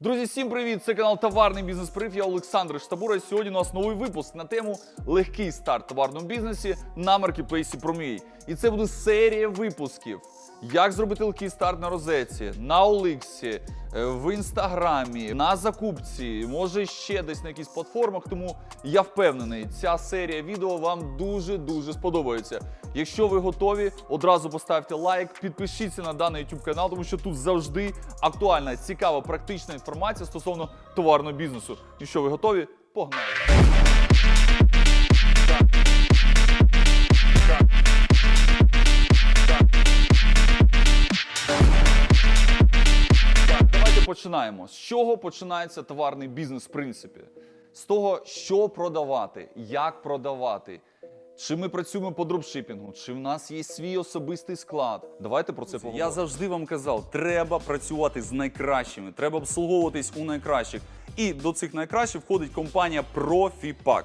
Друзі, всім привіт! Це канал Товарний бізнес Прив. Я Олександр Штабура. Сьогодні у нас новий випуск на тему легкий старт товарному бізнесі на маркетплейсі Промій. І це буде серія випусків. Як зробити легкий старт на розетці, на Оликсі, е, в інстаграмі, на закупці, може ще десь на якихось платформах. Тому я впевнений, ця серія відео вам дуже дуже сподобається. Якщо ви готові, одразу поставте лайк, підпишіться на даний YouTube канал, тому що тут завжди актуальна, цікава, практична інформація стосовно товарного бізнесу. І що ви готові? Погнали! Починаємо. З чого починається товарний бізнес, в принципі? З того, що продавати, як продавати. Чи ми працюємо по дропшипінгу, чи в нас є свій особистий склад. Давайте про це поговоримо. Я завжди вам казав, треба працювати з найкращими, треба обслуговуватись у найкращих. І до цих найкращих входить компанія ProfiPack,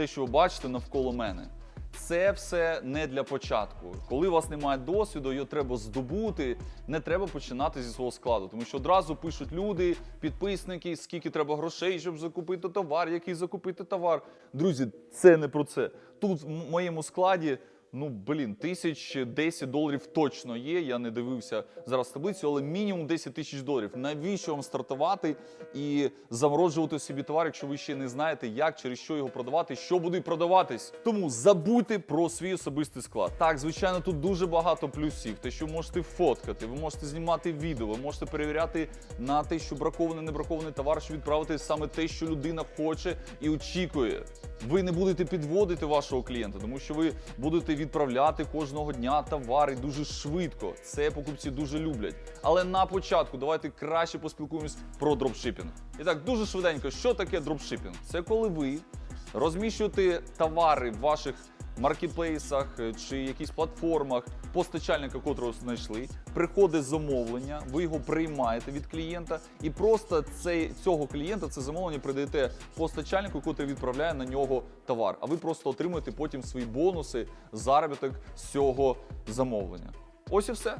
Те, що ви бачите навколо мене. Це все не для початку. Коли у вас немає досвіду, його треба здобути. Не треба починати зі свого складу, тому що одразу пишуть люди, підписники, скільки треба грошей, щоб закупити товар, який закупити товар. Друзі, це не про це. Тут в моєму складі. Ну, блін, тисяч 10 доларів точно є. Я не дивився зараз таблицю, але мінімум 10 тисяч доларів. Навіщо вам стартувати і замороджувати собі товар, якщо ви ще не знаєте, як через що його продавати, що буде продаватись? Тому забудьте про свій особистий склад. Так, звичайно, тут дуже багато плюсів. Те, що можете фоткати, ви можете знімати відео, ви можете перевіряти на те, що бракований, не бракований товар, щоб відправити саме те, що людина хоче і очікує. Ви не будете підводити вашого клієнта, тому що ви будете відправляти кожного дня товари дуже швидко. Це покупці дуже люблять. Але на початку давайте краще поспілкуємось про дропшипінг. І так, дуже швиденько, що таке дропшипінг? Це коли ви розміщуєте товари ваших маркетплейсах е, чи якихось платформах постачальника, котрого знайшли, приходить замовлення, ви його приймаєте від клієнта, і просто цей, цього клієнта це замовлення придаєте постачальнику, котрий відправляє на нього товар. А ви просто отримуєте потім свої бонуси, заробіток з цього замовлення. Ось і все.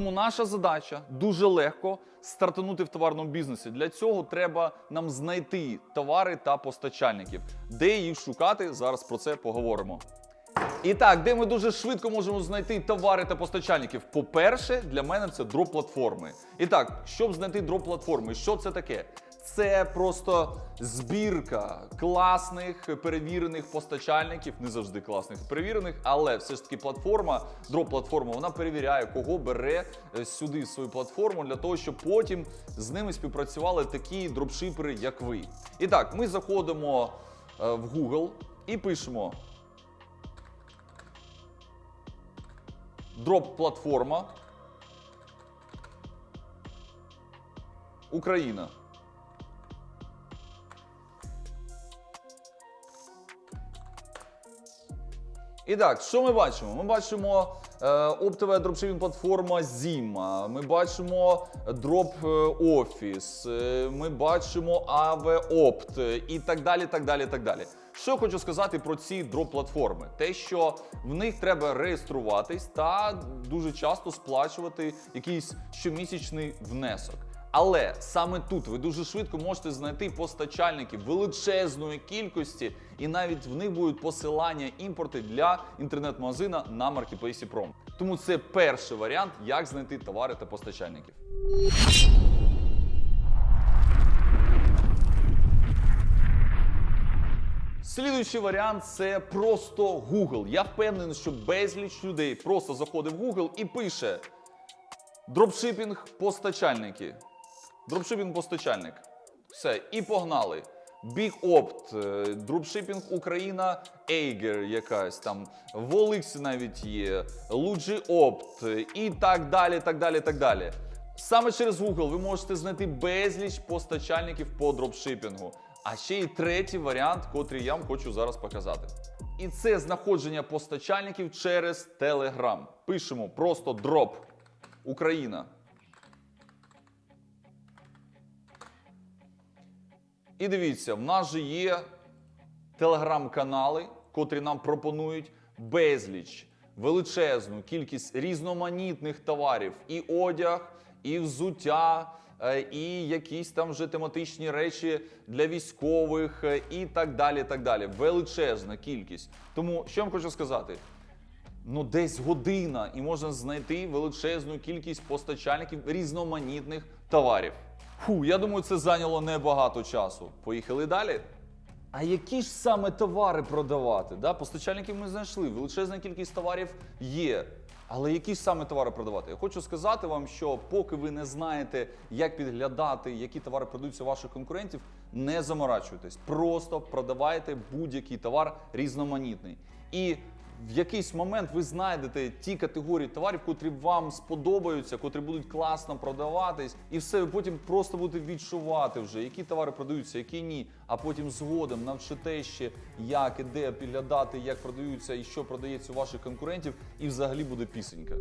Тому наша задача дуже легко стартанути в товарному бізнесі. Для цього треба нам знайти товари та постачальників. Де їх шукати? Зараз про це поговоримо. І так, де ми дуже швидко можемо знайти товари та постачальників? По-перше, для мене це дроп-платформи. І так, щоб знайти дроп-платформи, що це таке? Це просто збірка класних перевірених постачальників, не завжди класних перевірених, але все ж таки платформа, дроп-платформа, вона перевіряє, кого бере е, сюди свою платформу для того, щоб потім з ними співпрацювали такі дропшипери, як ви. І так, ми заходимо е, в Google і пишемо дроп-платформа Україна. І так, що ми бачимо? Ми бачимо е, оптова дропшипінг платформа Zima, ми бачимо Drop Office, е, ми бачимо е, і так далі. так далі, так далі. Що хочу сказати про ці дроп-платформи? Те, що в них треба реєструватись та дуже часто сплачувати якийсь щомісячний внесок. Але саме тут ви дуже швидко можете знайти постачальників величезної кількості, і навіть в них будуть посилання імпорти для інтернет-магазина на маркетплейсі Пром. Тому це перший варіант, як знайти товари та постачальників. Слідуючий варіант це просто Google. Я впевнений, що безліч людей просто заходить в Google і пише дропшипінг постачальники. Дропшипінг постачальник. Все, і погнали. Big Opt, дропшипінг Україна, Eiger якась там, в OLX навіть є, Lugi Opt е, і так далі, так далі, так далі. Саме через Google ви можете знайти безліч постачальників по дропшипінгу. А ще й третій варіант, котрий я вам хочу зараз показати. І це знаходження постачальників через Telegram. Пишемо просто дроп Україна. І дивіться, в нас же є телеграм-канали, котрі нам пропонують безліч, величезну кількість різноманітних товарів: і одяг, і взуття, е, і якісь там вже тематичні речі для військових, е, і так далі. так далі. Величезна кількість. Тому що я вам хочу сказати? ну десь година, і можна знайти величезну кількість постачальників різноманітних товарів. Фу, я думаю, це зайняло небагато часу. Поїхали далі. А які ж саме товари продавати? Да? Постачальників ми знайшли, величезна кількість товарів є. Але які ж саме товари продавати? Я хочу сказати вам, що поки ви не знаєте, як підглядати, які товари продаються ваших конкурентів, не заморачуйтесь. Просто продавайте будь-який товар різноманітний. І в якийсь момент ви знайдете ті категорії товарів, котрі вам сподобаються, котрі будуть класно продаватись, і все, ви потім просто будете відчувати вже, які товари продаються, які ні. А потім згодом навчите ще, як і де підглядати, як продаються і що продається у ваших конкурентів, і взагалі буде пісенька.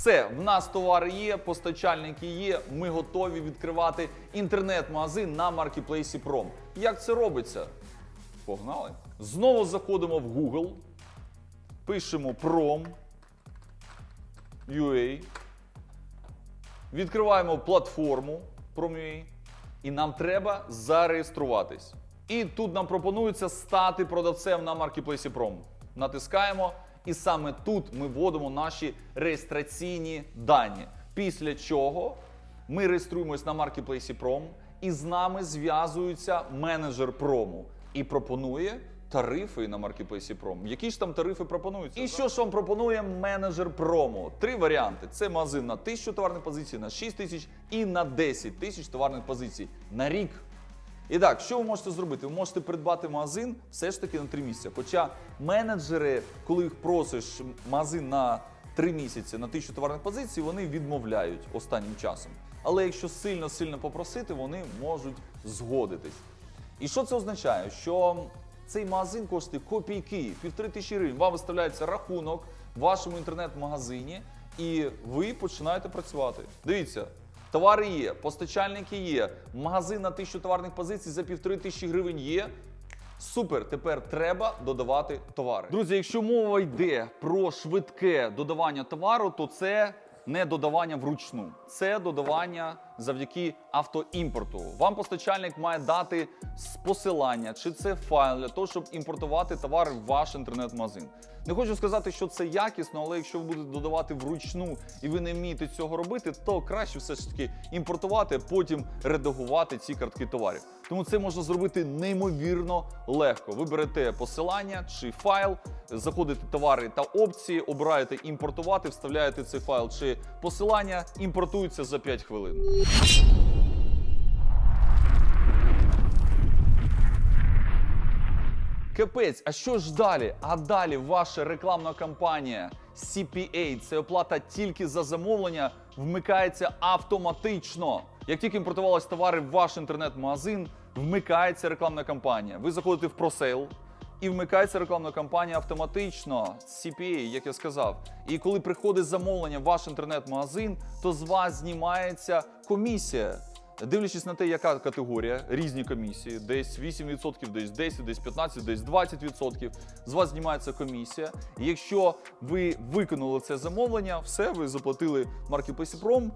Все, в нас товари є, постачальники є. Ми готові відкривати інтернет-магазин на маркетплейсі Prom. Як це робиться? Погнали. Знову заходимо в Google, пишемо Prom UA, відкриваємо платформу Prom.ua і нам треба зареєструватись. І тут нам пропонується стати продавцем на маркетплейсі Prom. Натискаємо, і саме тут ми вводимо наші реєстраційні дані. Після чого ми реєструємось на маркетплейсі Prom, і з нами зв'язується менеджер прому і пропонує тарифи на маркетплейсі Prom. Які ж там тарифи пропонуються? І що ж вам пропонує менеджер промо? Три варіанти: це магазин на 1000 товарних позицій, на 6 тисяч і на 10 тисяч товарних позицій на рік. І так, що ви можете зробити? Ви можете придбати магазин все ж таки на 3 місяці. Хоча менеджери, коли їх просиш магазин на 3 місяці на 1000 товарних позицій, вони відмовляють останнім часом. Але якщо сильно-сильно попросити, вони можуть згодитись. І що це означає? Що цей магазин коштує копійки, півтори тисячі гривень. Вам виставляється рахунок в вашому інтернет-магазині, і ви починаєте працювати. Дивіться, товари є, постачальники є, магазин на тисячу товарних позицій за півтори тисячі гривень є. Супер, тепер треба додавати товари. Друзі, якщо мова йде про швидке додавання товару, то це не додавання вручну, це додавання завдяки автоімпорту. Вам постачальник має дати посилання, чи це файл для того, щоб імпортувати товари в ваш інтернет-магазин. Не хочу сказати, що це якісно, але якщо ви будете додавати вручну і ви не вмієте цього робити, то краще все ж таки імпортувати, потім редагувати ці картки товарів. Тому це можна зробити неймовірно легко. Ви берете посилання чи файл, заходите товари та опції, обираєте імпортувати, вставляєте цей файл чи посилання, імпортується за 5 хвилин. Капець, а що ж далі? А далі ваша рекламна кампанія CPA, це оплата тільки за замовлення, вмикається автоматично. Як тільки імпортувались товари в ваш інтернет-магазин, вмикається рекламна кампанія. Ви заходите в просейл, і вмикається рекламна кампанія автоматично CPA, як я сказав. І коли приходить замовлення в ваш інтернет-магазин, то з вас знімається комісія. Дивлячись на те, яка категорія, різні комісії, десь 8%, десь 10%, десь 15%, десь 20%, з вас знімається комісія. Якщо ви виконали це замовлення, все, ви заплатили маркетплейсі Пром,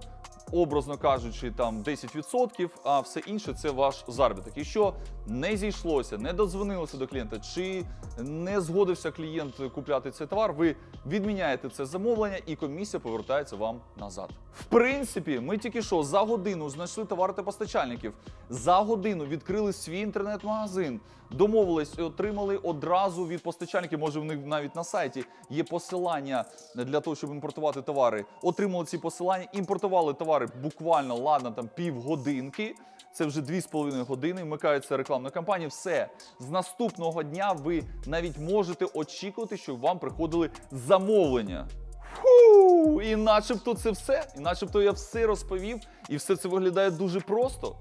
образно кажучи, там 10%, а все інше це ваш заробіток. Якщо не зійшлося, не додзвонилося до клієнта, чи не згодився клієнт купляти цей товар, ви відміняєте це замовлення, і комісія повертається вам назад. В принципі, ми тільки що за годину знайшли товари та постачальників. За годину відкрили свій інтернет-магазин, домовились і отримали одразу від постачальників. Може, в них навіть на сайті є посилання для того, щоб імпортувати товари. Отримали ці посилання, імпортували товари буквально ладно там півгодинки. Це вже 2,5 години. Вмикається рекламна кампанія. Все з наступного дня ви навіть можете очікувати, що вам приходили замовлення. Фу! І начебто це все. І начебто я все розповів, і все це виглядає дуже просто.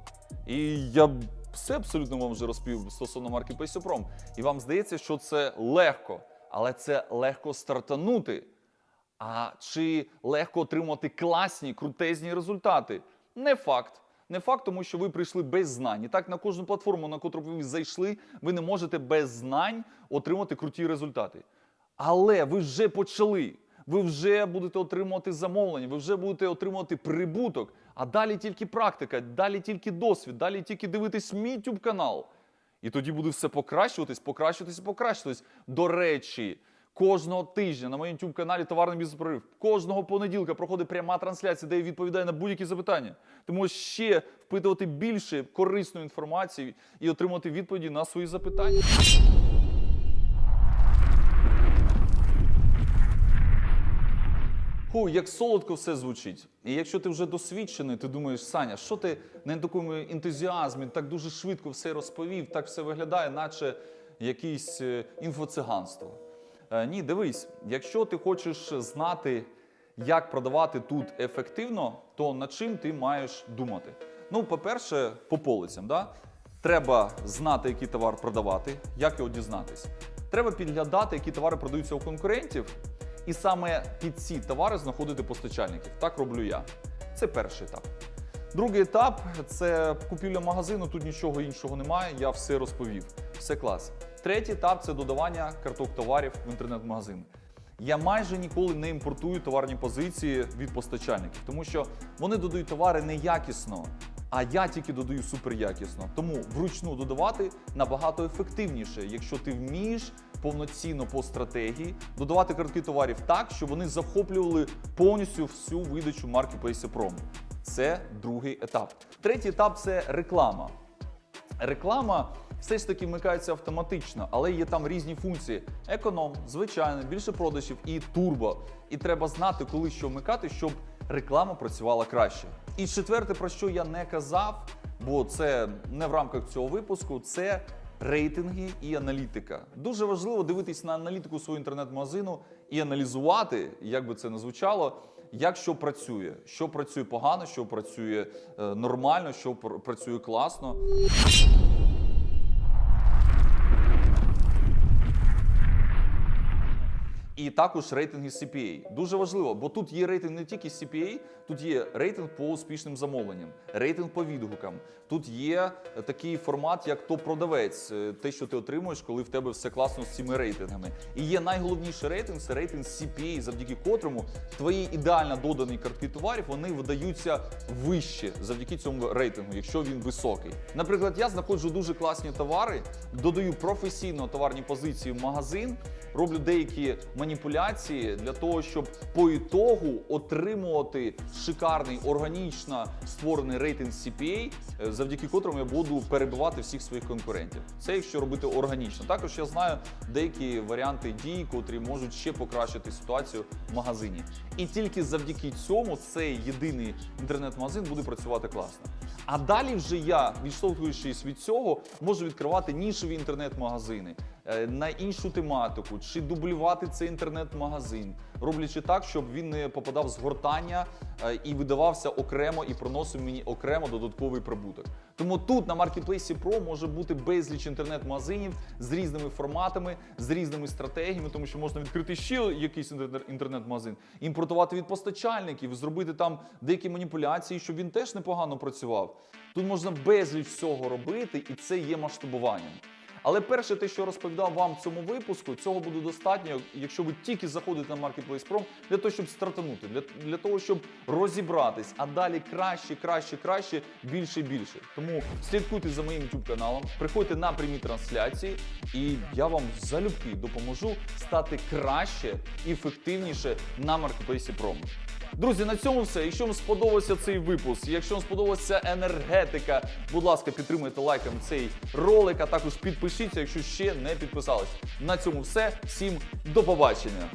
І я все абсолютно вам вже розповів стосовно марки Пейсопром. І вам здається, що це легко, але це легко стартанути. А чи легко отримати класні, крутезні результати? Не факт. Не факт, тому що ви прийшли без знань. І так на кожну платформу, на котру ви зайшли, ви не можете без знань отримати круті результати. Але ви вже почали. Ви вже будете отримувати замовлення, ви вже будете отримувати прибуток. А далі тільки практика, далі тільки досвід, далі тільки дивитись мій YouTube канал. І тоді буде все покращуватись, покращуватись покращуватись. До речі, кожного тижня на моєму youtube каналі Товарний бізнес прорив. Кожного понеділка проходить пряма трансляція, де я відповідаю на будь-які запитання. Тому ще впитувати більше корисної інформації і отримати відповіді на свої запитання. Ху, як солодко все звучить. І якщо ти вже досвідчений, ти думаєш, Саня, що ти на такому ентузіазмі так дуже швидко все розповів, так все виглядає, наче якесь е, інфоциганство. Е, ні, дивись, якщо ти хочеш знати, як продавати тут ефективно, то над чим ти маєш думати? Ну, по-перше, по полицям. Да? Треба знати, який товар продавати, як його дізнатись. Треба підглядати, які товари продаються у конкурентів, і саме під ці товари знаходити постачальників. Так роблю я. Це перший етап. Другий етап це купівля магазину. Тут нічого іншого немає. Я все розповів. Все клас. Третій етап це додавання карток товарів в інтернет-магазин. Я майже ніколи не імпортую товарні позиції від постачальників, тому що вони додають товари неякісно, а я тільки додаю суперякісно. Тому вручну додавати набагато ефективніше, якщо ти вмієш повноцінно по стратегії додавати картки товарів так, щоб вони захоплювали повністю всю видачу марки PaySaprom. Це другий етап. Третій етап це реклама. Реклама все ж таки вмикається автоматично, але є там різні функції: економ, звичайно, більше продажів і турбо. І треба знати, коли що вмикати, щоб реклама працювала краще. І четверте, про що я не казав, бо це не в рамках цього випуску, це рейтинги і аналітика. Дуже важливо дивитись на аналітику свого інтернет-магазину і аналізувати, як би це не звучало. Як що працює, що працює погано, що працює е, нормально, що пр- працює класно. І також рейтинги CPA. Дуже важливо, бо тут є рейтинг не тільки CPA, тут є рейтинг по успішним замовленням, рейтинг по відгукам. Тут є е, такий формат, як топ-продавець, е, те, що ти отримуєш, коли в тебе все класно з цими рейтингами. І є найголовніший рейтинг це рейтинг CPA, завдяки котрому твої ідеально додані картки товарів вони видаються вище завдяки цьому рейтингу, якщо він високий. Наприклад, я знаходжу дуже класні товари, додаю професійно товарні позиції в магазин, роблю деякі маніпуляції для того, щоб по ітогу отримувати шикарний органічно створений рейтинг CPA, е, завдяки котрому я буду перебивати всіх своїх конкурентів. Це якщо робити органічно. Також я знаю деякі варіанти дій, котрі можуть ще покращити ситуацію в магазині. І тільки завдяки цьому цей єдиний інтернет-магазин буде працювати класно. А далі вже я, відштовхуючись від цього, можу відкривати нішеві інтернет-магазини на іншу тематику, чи дублювати цей інтернет-магазин, роблячи так, щоб він не попадав в згортання е, і видавався окремо і приносив мені окремо додатковий прибуток. Тому тут на маркетплейсі Pro може бути безліч інтернет-магазинів з різними форматами, з різними стратегіями, тому що можна відкрити ще якийсь інтер- інтернет-магазин, імпортувати від постачальників, зробити там деякі маніпуляції, щоб він теж непогано працював. Тут можна безліч всього робити, і це є масштабуванням. Але перше, те, що розповідав вам в цьому випуску, цього буде достатньо, якщо ви тільки заходите на Marketplace Pro, для того, щоб стартанути, для, для того, щоб розібратись, а далі краще, краще, краще, більше більше. Тому слідкуйте за моїм YouTube каналом, приходьте на прямі трансляції, і я вам залюбки допоможу стати краще і ефективніше на Marketplace Pro. Друзі, на цьому все. Якщо вам сподобався цей випуск, якщо вам сподобалася енергетика, будь ласка, підтримуйте лайком цей ролик, а також підпишіться, якщо ще не підписались. На цьому все. Всім до побачення.